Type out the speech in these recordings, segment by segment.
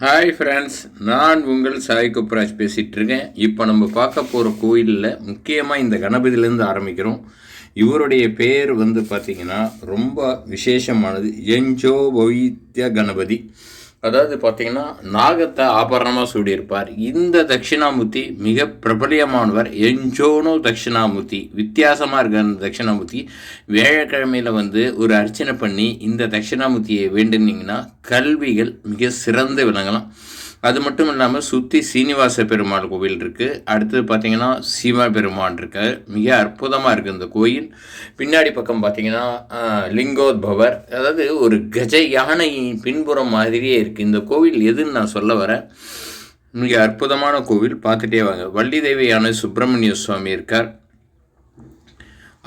Hi friends நான் உங்கள் சாய் குப்ராஜ் பேசிகிட்ருக்கேன் இப்போ நம்ம பார்க்க போகிற கோயிலில் முக்கியமாக இந்த கணபதியிலேருந்து ஆரம்பிக்கிறோம். இவருடைய பேர் வந்து பார்த்திங்கன்னா ரொம்ப விசேஷமானது எஞ்சோ வைத்திய கணபதி. அதாவது பார்த்தீங்கன்னா நாகத்தை ஆபரணமாக சூடியிருப்பார். இந்த தட்சிணாமூர்த்தி மிக பிரபலியமானவர். எஞ்சோனோ தட்சிணாமூர்த்தி. வித்தியாசமாக இருக்க அந்த தட்சிணாமூர்த்தி வியாழக்கிழமையில் வந்து ஒரு அர்ச்சனை பண்ணி இந்த தட்சிணாமூர்த்தியை வேண்டுனீங்கன்னா கல்விகள் மிக சிறந்து விளங்கலாம். அது மட்டும் இல்லாமல் சுற்றி சீனிவாச பெருமாள் கோவில் இருக்குது அடுத்தது பார்த்தீங்கன்னா சீமா பெருமான் இருக்கார். மிக அற்புதமாக இருக்குது இந்த கோயில். பின்னாடி பக்கம் பார்த்தீங்கன்னா லிங்கோத்பவர். அதாவது ஒரு கஜ யானை பின்புறம் மாதிரியே இருக்குது இந்த கோவில் எதுன்னு நான் சொல்ல வரேன். மிக அற்புதமான கோவில். பார்த்துட்டே வாங்க. வள்ளி தேவியான சுப்பிரமணிய சுவாமி இருக்கார்.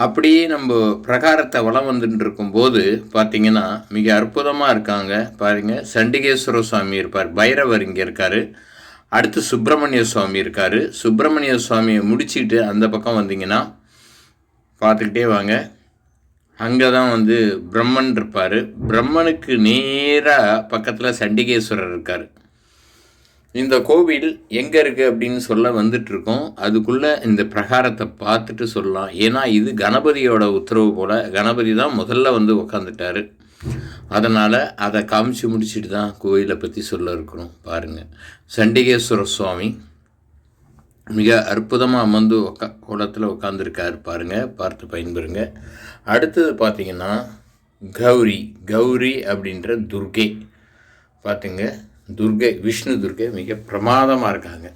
அப்படியே நம்ம பிரகாரத்தை வலம் வந்துட்டு இருக்கும்போது பார்த்தீங்கன்னா மிக அற்புதமாக இருக்காங்க. பாருங்கள் சண்டிகேஸ்வர சுவாமி இருப்பார் பைரவர் இங்கே இருக்கார். அடுத்து சுப்பிரமணிய சுவாமி இருக்கார். சுப்பிரமணிய சுவாமியை முடிச்சுட்டு அந்த பக்கம் வந்தீங்கன்னா பார்த்துக்கிட்டே வாங்க. அங்கே தான் வந்து பிரம்மன் இருப்பார். பிரம்மனுக்கு நேராக பக்கத்தில் சண்டிகேஸ்வரர் இருக்கார். இந்த கோவில் எங்கே இருக்குது அப்படின்னு சொல்ல வந்துட்டுருக்கோம். அதுக்குள்ளே இந்த பிரகாரத்தை பார்த்துட்டு சொல்லலாம். ஏன்னா இது கணபதியோட உத்தரவு போல் கணபதி தான் முதல்ல வந்து உக்காந்துட்டார். அதனால் அதை காமிச்சு முடிச்சுட்டு தான் கோயிலை பற்றி சொல்ல இருக்கணும் பாருங்கள் சண்டிகேஸ்வர சுவாமி மிக அற்புதமாக அமர்ந்து உக்கா குளத்தில் உட்காந்துருக்காரு பாருங்கள் பார்த்து பயன்பெறுங்க. அடுத்தது பார்த்தீங்கன்னா கௌரி கௌரி அப்படின்ற துர்கை. பார்த்துங்க துர்கை விஷ்ணு துர்கை மிக பிரமாதமாக இருக்காங்க.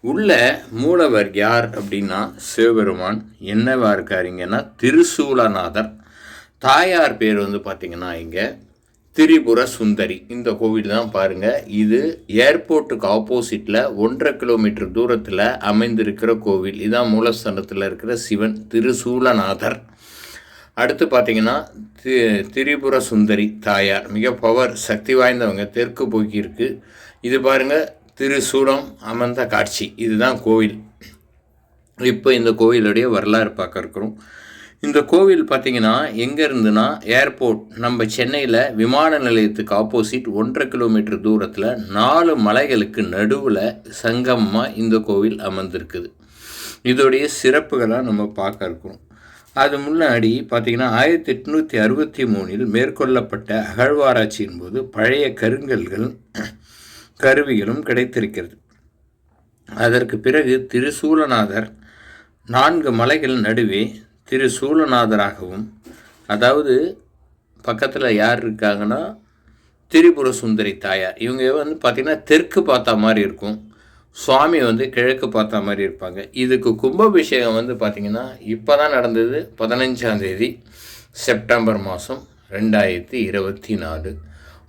உள்ள மூலவர் யார் அப்படின்னா சிவபெருமான். என்னவா இருக்காருங்கன்னா திருசூலநாதர். தாயார் பேர் வந்து பார்த்திங்கன்னா இங்கே திரிபுர சுந்தரி. இந்த கோவில் தான் பாருங்கள் இது ஏர்போர்ட்டுக்கு ஆப்போசிட்டில் ஒன்றரை கிலோமீட்டர் தூரத்தில் அமைந்திருக்கிற கோவில். இதான் மூலஸ்தானத்தில் இருக்கிற சிவன் திருசூலநாதர். அடுத்து பார்த்தீங்கன்னா தி திரிபுர சுந்தரி தாயார். மிக பவர் சக்தி வாய்ந்தவங்க. தெற்கு போக்கியிருக்கு இது பாருங்கள் திருசூடம் அமர்ந்த காட்சி. இதுதான் கோவில். இப்போ இந்த கோவிலுடைய வரலாறு பார்க்க இருக்கிறோம். இந்த கோவில் பார்த்தீங்கன்னா எங்கே இருந்துன்னா ஏர்போர்ட் நம்ம சென்னையில் விமான நிலையத்துக்கு ஆப்போசிட் ஒன்றரை கிலோமீட்டர் தூரத்தில் நாலு மலைகளுக்கு நடுவில் சங்கமமாக இந்த கோவில் அமர்ந்திருக்குது. இதோடைய சிறப்புகளாக நம்ம பார்க்க இருக்கிறோம். அது முன்னாடி பார்த்தீங்கன்னா ஆயிரத்தி எட்நூற்றி அறுபத்தி மூணில் மேற்கொள்ளப்பட்ட அகழ்வாராய்ச்சியின் போது பழைய கருங்கல்கள் கருவிகளும் கிடைத்திருக்கிறது. அதற்கு பிறகு திருசூலநாதர் நான்கு மலைகள் நடுவே திருசூலநாதராகவும் அதாவது பக்கத்தில் யார் இருக்காங்கன்னா திரிபுர சுந்தரி தாயார். இவங்க வந்து பார்த்திங்கன்னா தெற்கு பார்த்தா மாதிரி இருக்கும். சுவாமி வந்து கிழக்கு பார்த்த மாதிரி இருப்பாங்க. இதுக்கு கும்பாபிஷேகம் வந்து பார்த்திங்கன்னா இப்போ தான் நடந்தது பதினஞ்சாம் தேதி செப்டம்பர் மாதம் ரெண்டாயிரத்தி இருபத்தி நாலு.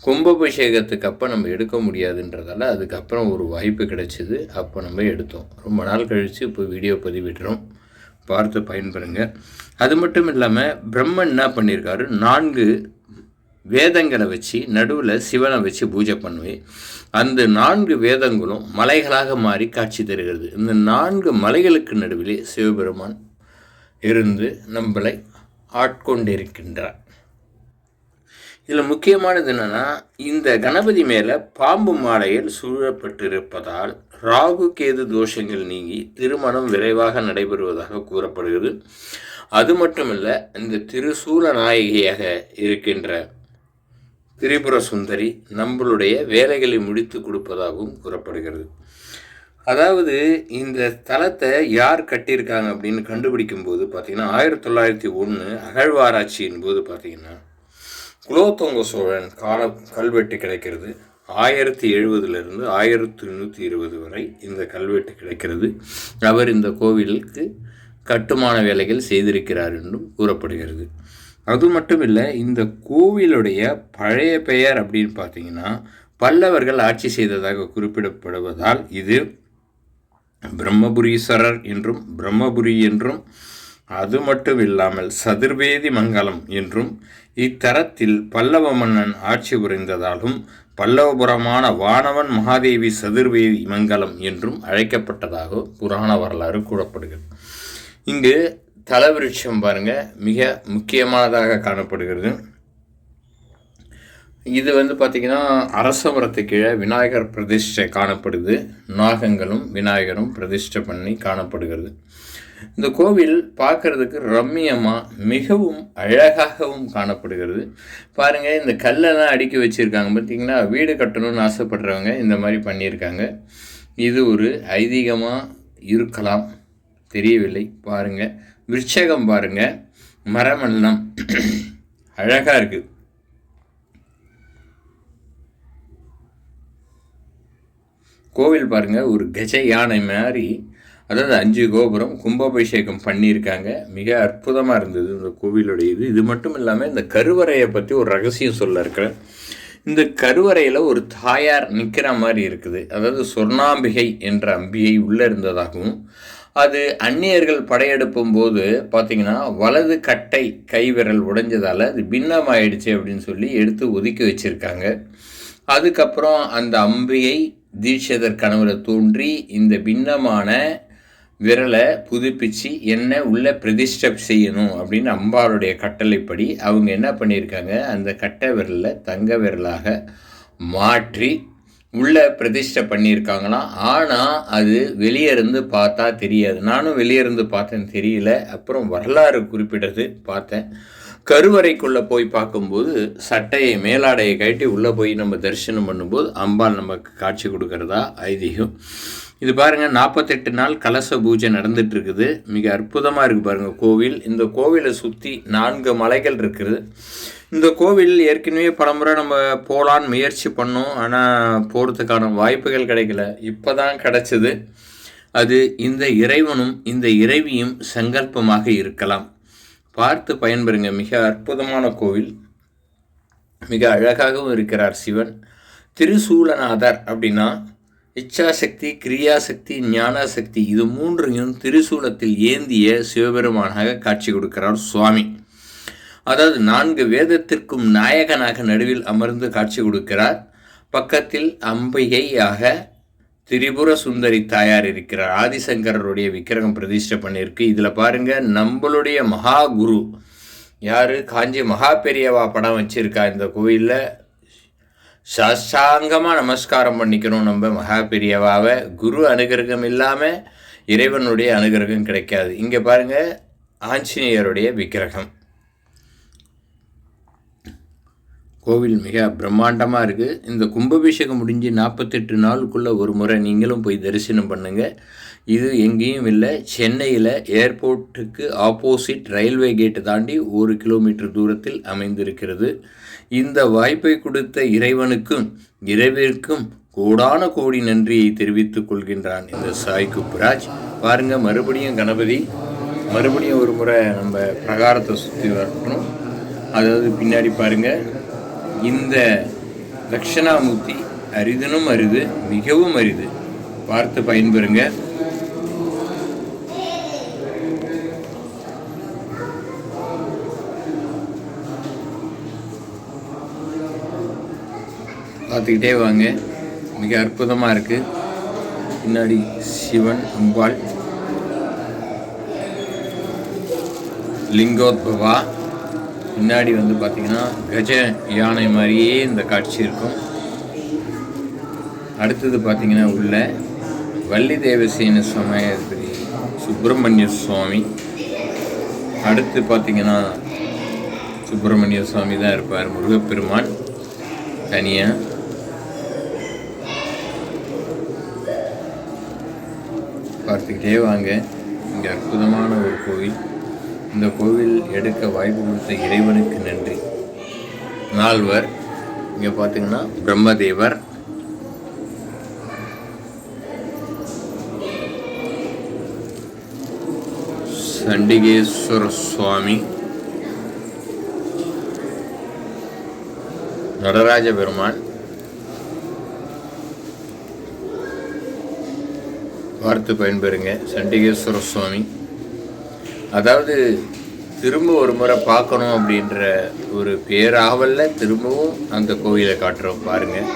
கும்பாபிஷேகத்துக்கு அப்போ நம்ம எடுக்க முடியாதுன்றதால அதுக்கப்புறம் ஒரு வாய்ப்பு கிடைச்சிது. அப்போ நம்ம எடுத்தோம். ரொம்ப நாள் கழித்து இப்போ வீடியோ பதிவிடுறோம். பார்த்து பயன்பெறுங்க. அது மட்டும் இல்லாமல் பிரம்மன் என்ன பண்ணியிருக்காரு நான்கு வேதங்களை வச்சு நடுவில் சிவனை வச்சு பூஜை பண்ணுவேன் அந்த நான்கு வேதங்களும் மலைகளாக மாறி காட்சி தருகிறது. இந்த நான்கு மலைகளுக்கு நடுவிலே சிவபெருமான் இருந்து நம்மளை ஆட்கொண்டிருக்கின்றார். இதில் முக்கியமானது என்னென்னா இந்த கணபதி மேலே பாம்பு மாலையில் சூழப்பட்டிருப்பதால் ராகு கேது தோஷங்கள் நீங்கி திருமணம் விரைவாக நடைபெறுவதாக கூறப்படுகிறது. அது மட்டுமல்ல இந்த திருசூல நாயகியாக இருக்கின்ற திரிபுர சுந்தரி நம்மளுடைய வேலைகளை முடித்து கொடுப்பதாகவும் கூறப்படுகிறது. அதாவது இந்த தலத்தை யார் கட்டியிருக்காங்க அப்படின்னு கண்டுபிடிக்கும் போது பார்த்தீங்கன்னா ஆயிரத்தி தொள்ளாயிரத்தி ஒன்று அகழ்வாராய்ச்சியின் போது பார்த்தீங்கன்னா குலோத்துங்க சோழன் கால கல்வெட்டு கிடைக்கிறது. ஆயிரத்தி எழுபதுலேருந்து ஆயிரத்தி நூற்றி இருபது வரை இந்த கல்வெட்டு கிடைக்கிறது. அவர் இந்த கோவிலுக்கு கட்டுமான வேலைகள் செய்திருக்கிறார் என்றும் கூறப்படுகிறது. அது மட்டும் இல்லை இந்த கோவிலுடைய பழைய பெயர் அப்படின்னு பார்த்தீங்கன்னா பல்லவர்கள் ஆட்சி செய்ததாக குறிப்பிடப்படுவதால் இது பிரம்மபுரீஸ்வரர் என்றும் பிரம்மபுரி என்றும் அது மட்டும் இல்லாமல் சதுர்வேதி மங்கலம் என்றும் இத்தரத்தில் பல்லவ மன்னன் ஆட்சி புரிந்ததாலும் பல்லவபுரமான வானவன் மகாதேவி சதுர்வேதி மங்கலம் என்றும் அழைக்கப்பட்டதாக புராண வரலாறு கூறப்படுகிறது. இங்கு தலவிருட்சம் பாருங்க மிக முக்கியமானதாக காணப்படுகிறது. இது வந்து பார்த்திங்கன்னா அரச மரத்து கீழே விநாயகர் பிரதிஷ்டை காணப்படுது. நாகங்களும் விநாயகரும் பிரதிஷ்டை பண்ணி காணப்படுகிறது. இந்த கோவில் பார்க்கறதுக்கு ரம்மியமாக மிகவும் அழகாகவும் காணப்படுகிறது. பாருங்கள் இந்த கல்லெல்லாம் அடுக்கி வச்சுருக்காங்க. பார்த்தீங்கன்னா வீடு கட்டணும்னு ஆசைப்படுறவங்க இந்த மாதிரி பண்ணியிருக்காங்க. இது ஒரு ஐதீகமாக இருக்கலாம். தெரியவில்லை. பாருங்கள் விருட்சகம் பாருங்க. மரமெல்லாம். அழகாக இருக்குது கோவில் பாருங்கள் ஒரு கஜ யானை மாதிரி. அதாவது அஞ்சு கோபுரம் கும்பாபிஷேகம் பண்ணியிருக்காங்க. மிக அற்புதமாக இருந்தது இந்த கோவிலுடைய இது. இது மட்டும் இல்லாமல் இந்த கருவறையை பற்றி ஒரு ரகசியம் சொல்ல இருக்கிறேன். இந்த கருவறையில் ஒரு தாயார் நிற்கிற மாதிரி இருக்குது. அதாவது சொர்ணாம்பிகை என்ற அம்பிகை உள்ளே இருந்ததாகவும் அது அந்நியர்கள் படையெடுப்பும் போது பார்த்திங்கன்னா வலது கட்டை கைவிரல் உடைஞ்சதால் அது பின்னமாயிடுச்சு அப்படின்னு சொல்லி எடுத்து ஒதுக்கி வச்சுருக்காங்க. அதுக்கப்புறம் அந்த அம்பிகை தீட்சிதர் கனவுல தோன்றி இந்த பின்னமான விரலை புதுப்பிச்சு என்ன உள்ள பிரதிஷ்டப் செய்யணும் அப்படின்னு அம்பாளுடைய கட்டளைப்படி அவங்க என்ன பண்ணியிருக்காங்க அந்த கட்டை விரலை தங்க விரலாக மாற்றி உள்ளே பிரதிஷ்டை பண்ணியிருக்காங்களாம் ஆனால் அது வெளியே இருந்து பார்த்தா தெரியாது. நானும் வெளியே இருந்து பார்த்தேன் தெரியல. அப்புறம் வரலாறு குறிப்பிட்டது பார்த்தேன். கருவறைக்குள்ளே போய் பார்க்கும்போது சட்டையை மேலாடையை கட்டி உள்ளே போய் நம்ம தரிசனம் பண்ணும்போது அம்பாள் நமக்கு காட்சி கொடுக்கறதா? ஐதீகம். இது பாருங்கள் நாற்பத்தெட்டு நாள் கலச பூஜை நடந்துட்டு இருக்குது மிக அற்புதமாக இருக்குது பாருங்கள் கோவில். இந்த கோவிலை சுற்றி நான்கு மலைகள் இருக்குது. இந்த கோவில் ஏற்கனவே பலமுறை நம்ம போகலான்னு முயற்சி பண்ணோம் ஆனால் போகிறதுக்கான வாய்ப்புகள் கிடைக்கல. இப்போ தான் கிடச்சிது. அது இந்த இறைவனும் இந்த இறைவியும் சங்கல்பமாக இருக்கலாம். பார்த்து பயன்பெறுங்க. மிக அற்புதமான கோவில். மிக அழகாகவும் இருக்கிறார் சிவன். திருசூலநாதர் அப்படின்னா இச்சாசக்தி கிரியாசக்தி ஞானாசக்தி இது மூன்றையும் திருசூலத்தில் ஏந்திய சிவபெருமானாக காட்சி கொடுக்கிறார் சுவாமி. அதாவது நான்கு வேதத்திற்கும் நாயகனாக நடுவில் அமர்ந்து காட்சி கொடுக்கிறார். பக்கத்தில் அம்பிகையாக திரிபுர சுந்தரி தாயார் இருக்கிறார். ஆதிசங்கரருடைய விக்கிரகம் பிரதிஷ்டை பண்ணியிருக்கு. இதில் பாருங்கள் நம்மளுடைய மகா குரு யார்? காஞ்சி மகா பெரியவா படம் வச்சுருக்கா இந்த கோயிலில். சாஷ்டாங்கமாக நமஸ்காரம் பண்ணிக்கணும் நம்ம மகா பெரியவாவை குரு அனுகிரகம் இல்லாமல் இறைவனுடைய அனுகிரகம் கிடைக்காது. இங்கே பாருங்கள் ஆஞ்சநேயருடைய விக்கிரகம். கோவில் மிக பிரம்மாண்டமாக இருக்குது இந்த கும்பாபிஷேகம் முடிஞ்சு நாற்பத்தெட்டு நாளுக்குள்ளே ஒரு முறை நீங்களும் போய் தரிசனம் பண்ணுங்கள் இது எங்கேயும் இல்லை. சென்னையில் ஏர்போர்ட்டுக்கு ஆப்போசிட் ரயில்வே கேட்டு தாண்டி ஒரு கிலோமீட்டர் தூரத்தில் அமைந்திருக்கிறது. இந்த வாய்ப்பை கொடுத்த இறைவனுக்கும் இறைவிற்கும் கோடான கோடி நன்றியை தெரிவித்துக் கொள்கின்றான் இந்த சாய் குப்ராஜ் பாருங்கள் மறுபடியும் கணபதி. மறுபடியும் ஒரு முறை நம்ம பிரகாரத்தை சுற்றி வரணும். அதாவது பின்னாடி பாருங்கள் இந்த தட்சிணாமூர்த்தி அரிதனும் அரிது மிகவும் அரிது. பார்த்து பயன்பெறுங்க. பார்த்துக்கிட்டே வாங்க. மிக அற்புதமாக இருக்குது பின்னாடி சிவன் அம்பாள். லிங்கோத்பவா. பின்னாடி வந்து பார்த்திங்கன்னா கஜ யானை மாதிரியே இந்த காட்சி இருக்கும். அடுத்தது பார்த்திங்கன்னா உள்ள வள்ளி தேவசேன சமயத்திரி சுப்பிரமணிய சுவாமி. அடுத்து பார்த்திங்கன்னா சுப்பிரமணிய சுவாமி தான் இருப்பார் முருகப்பெருமான் தனியாக பார்த்துக்கிட்டே வாங்க. இங்கே அற்புதமான ஒரு கோவில். இந்த கோவில் எடுக்க வாய்ப்பு கொடுத்த இறைவனுக்கு நன்றி. நால்வர் இங்கே பார்த்தீங்கன்னா பிரம்மதேவர். சண்டிகேஸ்வர சுவாமி. நடராஜ பெருமான் பார்த்து பயன்பெறுங்க சண்டிகேஸ்வர சுவாமி. அதாவது திரும்ப ஒரு முறை பார்க்கணும் அப்படின்ற ஒரு பேராவலில் திரும்பவும் அந்த கோவிலை காட்டுறோம் பாருங்கள்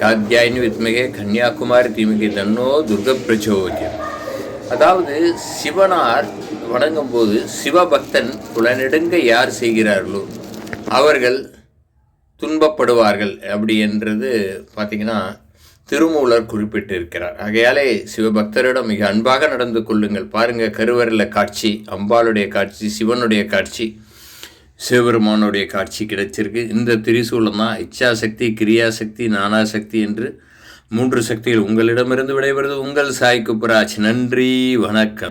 காத்தியாயினி வித்மகே கன்னியாகுமாரி தீமிகை தன்னோ துர்க பிரச்சோக்கியம் அதாவது சிவனார் வணங்கும்போது சிவபக்தன் புலனெடுங்க யார் செய்கிறார்களோ அவர்கள் துன்பப்படுவார்கள் அப்படி என்றது பார்த்திங்கன்னா திருமூலர் குறிப்பிட்டிருக்கிறார். ஆகையாலே சிவபக்தரிடம் மிக அன்பாக நடந்து கொள்ளுங்கள். பாருங்க கருவறையில் காட்சி அம்பாளுடைய காட்சி சிவனுடைய காட்சி சிவபெருமானுடைய காட்சி கிடைச்சிருக்கு. இந்த திரிசூலம் தான் இச்சாசக்தி கிரியாசக்தி நானாசக்தி என்று மூன்று சக்திகள் உங்களிடமிருந்து விடைபெறுவது உங்கள் சாய் குப்பராஜ். நன்றி வணக்கம்.